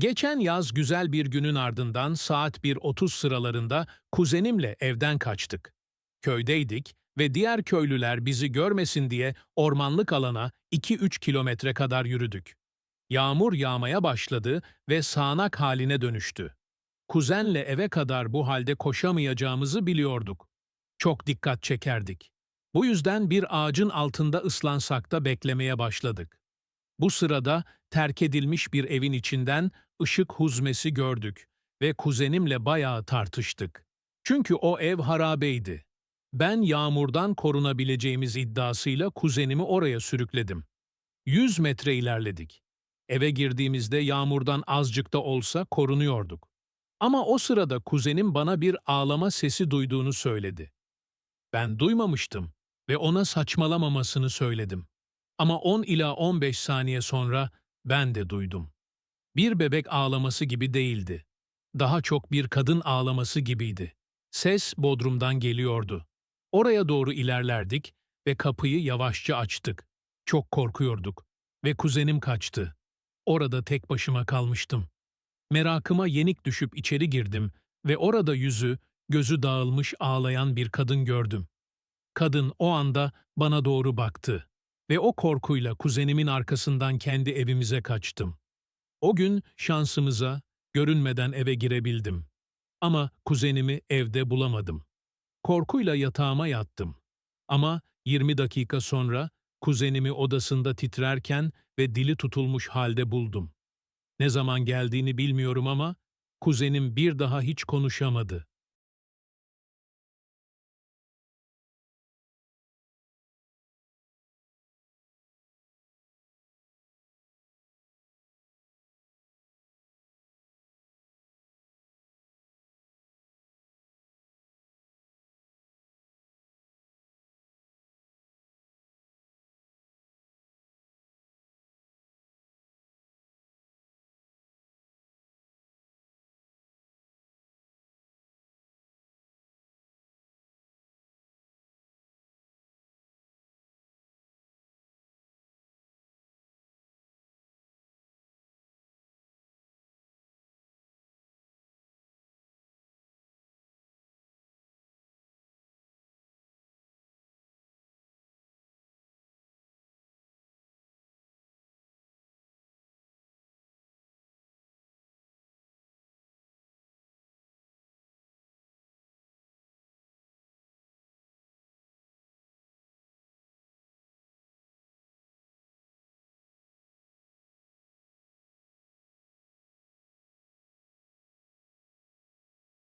Geçen yaz güzel bir günün ardından saat 1.30 sıralarında kuzenimle evden kaçtık. Köydeydik ve diğer köylüler bizi görmesin diye ormanlık alana 2-3 kilometre kadar yürüdük. Yağmur yağmaya başladı ve sağanak haline dönüştü. Kuzenle eve kadar bu halde koşamayacağımızı biliyorduk. Çok dikkat çekerdik. Bu yüzden bir ağacın altında ıslansak da beklemeye başladık. Bu sırada terk edilmiş bir evin içinden ışık huzmesi gördük ve kuzenimle bayağı tartıştık. Çünkü o ev harabeydi. Ben yağmurdan korunabileceğimiz iddiasıyla kuzenimi oraya sürükledim. Yüz metre ilerledik. Eve girdiğimizde yağmurdan azıcık da olsa korunuyorduk. Ama o sırada kuzenim bana bir ağlama sesi duyduğunu söyledi. Ben duymamıştım ve ona saçmalamamasını söyledim. Ama 10 ila 15 saniye sonra ben de duydum. Bir bebek ağlaması gibi değildi. Daha çok bir kadın ağlaması gibiydi. Ses bodrumdan geliyordu. Oraya doğru ilerlerdik ve kapıyı yavaşça açtık. Çok korkuyorduk ve kuzenim kaçtı. Orada tek başıma kalmıştım. Merakıma yenik düşüp içeri girdim ve orada yüzü, gözü dağılmış ağlayan bir kadın gördüm. Kadın o anda bana doğru baktı ve o korkuyla kuzenimin arkasından kendi evimize kaçtım. O gün şansımıza görünmeden eve girebildim. Ama kuzenimi evde bulamadım. Korkuyla yatağıma yattım. Ama 20 dakika sonra kuzenimi odasında titrerken ve dili tutulmuş halde buldum. Ne zaman geldiğini bilmiyorum ama kuzenim bir daha hiç konuşamadı.